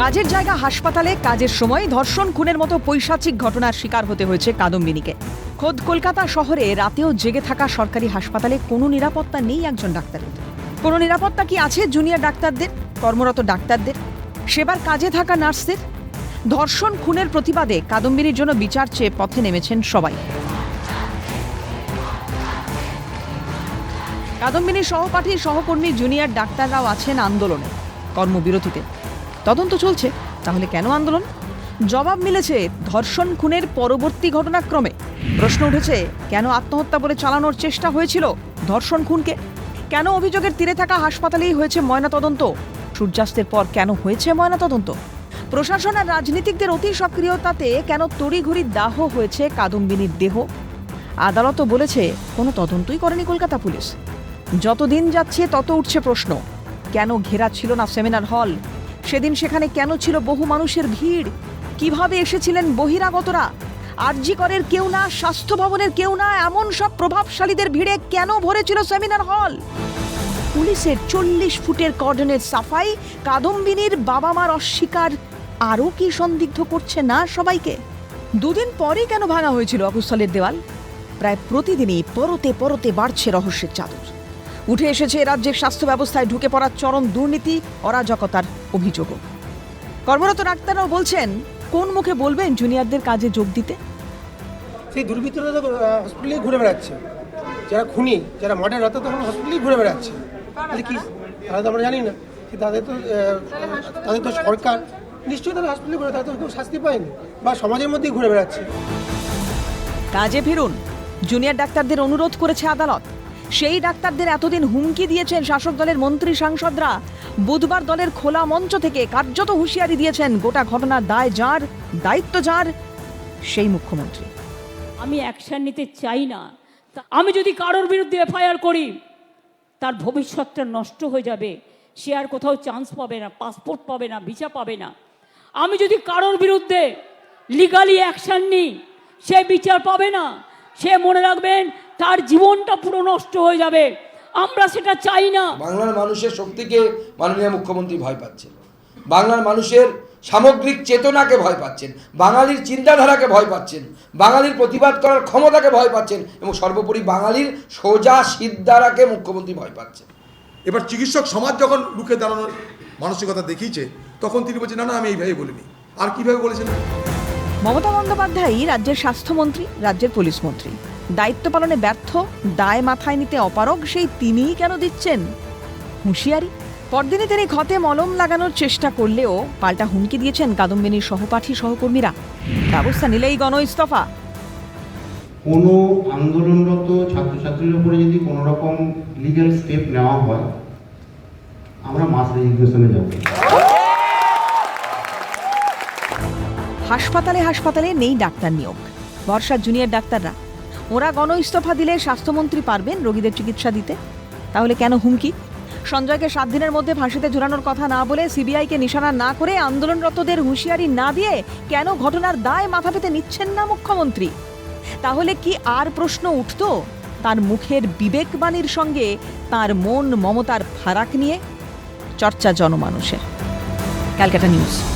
কাজের জায়গা হাসপাতালে, কাজের সময় ধর্ষণ, খুনের মতো পৈশাচিক ঘটনার শিকার হতে হয়েছে কাদম্বিনীকে। খোদ কলকাতা শহরে রাতেও জেগে থাকা সরকারি হাসপাতালে কোনো নিরাপত্তা নেই একজন ডাক্তারের। কোনো নিরাপত্তা কি আছে জুনিয়র ডাক্তারদের, কর্মরত ডাক্তারদের? সেবার কাজে থাকা নার্সদের? ধর্ষণ, খুনের প্রতিবাদে কাদম্বিনীর জন্য বিচার চেয়ে পথে নেমেছেন সবাই। কাদম্বিনীর সহপাঠী, সহকর্মী, জুনিয়র ডাক্তাররাও আছেন আন্দোলনে, কর্মবিরতিতে। তদন্ত চলছে, তাহলে কেন আন্দোলন? জবাব মিলেছে ধর্ষণ খুনের পরবর্তী ঘটনাক্রমে। প্রশ্ন উঠেছে, কেন আত্মহত্যা বলে চালানোর চেষ্টা হয়েছিল ধর্ষণ খুনকে? কেন অভিযোগের তীরে থাকা হাসপাতালেই হয়েছে ময়নাতদন্ত? সূর্যাস্তের পর কেন হয়েছে ময়নাতদন্ত? প্রশাসন আর রাজনীতিকদের অতি সক্রিয়তাতে কেন তড়িঘড়ি দাহ হয়েছে কাদম্বিনীর দেহ? আদালতও বলেছে, কোনো তদন্তই করেনি কলকাতা পুলিশ। যত দিন যাচ্ছে, তত উঠছে প্রশ্ন, কেন ঘেরা ছিল না সেমিনার হল? সেদিন সেখানে কেন ছিল বহু মানুষের ভিড়? কীভাবে এসেছিলেন বহিরাগতরা? আরজি করের কেউ না স্বাস্থ্য ভবনের কেউ না, এমন সব প্রভাবশালীদের ভিড়ে কেন ভরেছিল সেমিনার হল? পুলিশের চল্লিশ ফুটের কর্ডনের সাফাই, কাদম্বিনীর বাবা মার অস্বীকার, আরও কি সন্দিগ্ধ করছে না সবাইকে? দুদিন পরেই কেন ভাঙা হয়েছিল অকুস্থলের দেওয়াল? প্রায় প্রতিদিনই পরতে পরতে বাড়ছে রহস্যের চাদর। উঠে এসেছে রাজ্যের স্বাস্থ্য ব্যবস্থায় ঢুকে পড়ার চরম দুর্নীতি অরাজকতার অভিযোগও। কর্মরত ডাক্তাররাও বলছেন কোন মুখে বলবেন জুনিয়রদের কাজে যোগ দিতে? সেই দুর্বৃত্তরা তো হসপিটালেই ঘুরে বেড়াচ্ছে। যারা খুনি যারা মার্ডার রাতে তখন হসপিটালেই ঘুরে বেড়াচ্ছে। তাহলে কি? তাহলে তো আমরা জানি না। তাদের তো তাদের তো সরকার নিশ্চয়ই তারা হসপিটালে ঘুরে তাদের তো কেউ শাস্তি পায়নি বা সমাজের মধ্যেই ঘুরে বেড়াচ্ছে। কাজে ফিরুন জুনিয়র ডাক্তারদের অনুরোধ করেছে আদালত। সেই ডাক্তারদের এতদিন হুমকি দিয়েছেন শাসক দলের মন্ত্রী সাংসদরা। বুধবার দলের খোলা মঞ্চ থেকে কার্যত হুঁশিয়ারি দিয়েছেন, গোটা ঘটনার দায় যার, দায়িত্ব যার, সেই মুখ্যমন্ত্রী। আমি অ্যাকশন নিতে চাই না। আমি যদি কারোর বিরুদ্ধে এফআইআর করি, তার ভবিষ্যৎটা নষ্ট হয়ে যাবে। সে আর কোথাও চান্স পাবে না পাসপোর্ট পাবে না ভিসা পাবে না। আমি যদি কারোর বিরুদ্ধে লিগালি অ্যাকশন নিই, সে বিচার পাবে না। সে মনে রাখবেন তার জীবনটা পুরো নষ্ট হয়ে যাবে। আমরা সেটা চাই না। বাংলার মানুষের শক্তিকে মাননীয় মুখ্যমন্ত্রী ভয় পাচ্ছেন। বাংলার মানুষের সামগ্রিক চেতনাকে ভয় পাচ্ছেন। বাঙালির চিন্তাধারাকে ভয় পাচ্ছেন। বাঙালির প্রতিবাদ করার ক্ষমতাকে ভয় পাচ্ছেন এবং সর্বোপরি বাঙালির সোজা সিদ্ধারাকে মুখ্যমন্ত্রী ভয় পাচ্ছেন। এবার চিকিৎসক সমাজ যখন রুখে দাঁড়ানোর মানসিকতা দেখিয়েছে তখন তিনি বলছেন না না আমি এইভাবে বলিনি। আর কীভাবে বলেছেন? মমতা বন্দ্যোপাধ্যায়ই রাজ্যের স্বাস্থ্যমন্ত্রী রাজ্যের পুলিশ মন্ত্রী। দায়িত্ব পালনে ব্যর্থ দায় মাথায় নিতে অপারগ সেই তিনিই কেন দিচ্ছেন? হুঁশিয়ারি? পরদিনে তিনি ক্ষতে মলম লাগানোর চেষ্টা করলেও পাল্টা হুমকি দিয়েছেন কাদম্বিনীর সহপাঠী সহকর্মীরা। ব্যবস্থা নিলেই গণ ইস্তফা। কোনো আন্দোলনরত ছাত্রছাত্রীর উপরে যদি কোনো রকম লিগ্যাল স্টেপ নেওয়া হয় আমরা মাস রেজিগনেশনে যাব। হাসপাতালে হাসপাতালে নেই ডাক্তার নিয়োগ। বর্ষার জুনিয়র ডাক্তাররা। ওরা গণ ইস্তফা দিলে স্বাস্থ্যমন্ত্রী পারবেন রোগীদের চিকিৎসা দিতে। তাহলে কেন হুমকি? সঞ্জয়কে সাত দিনের মধ্যে ফাঁসিতে ঝুলানোর কথা না বলে সিবিআইকে নিশানা না করে আন্দোলনরতদের হুঁশিয়ারি না দিয়ে কেন ঘটনার দায় মাথা পেতে নিচ্ছেন না মুখ্যমন্ত্রী? তাহলে কি আর প্রশ্ন উঠতো তার মুখের বিবেকবাণীর সঙ্গে তার মন মমতার ফারাক নিয়ে? চর্চা জনমানুষের। ক্যালকাটা নিউজ।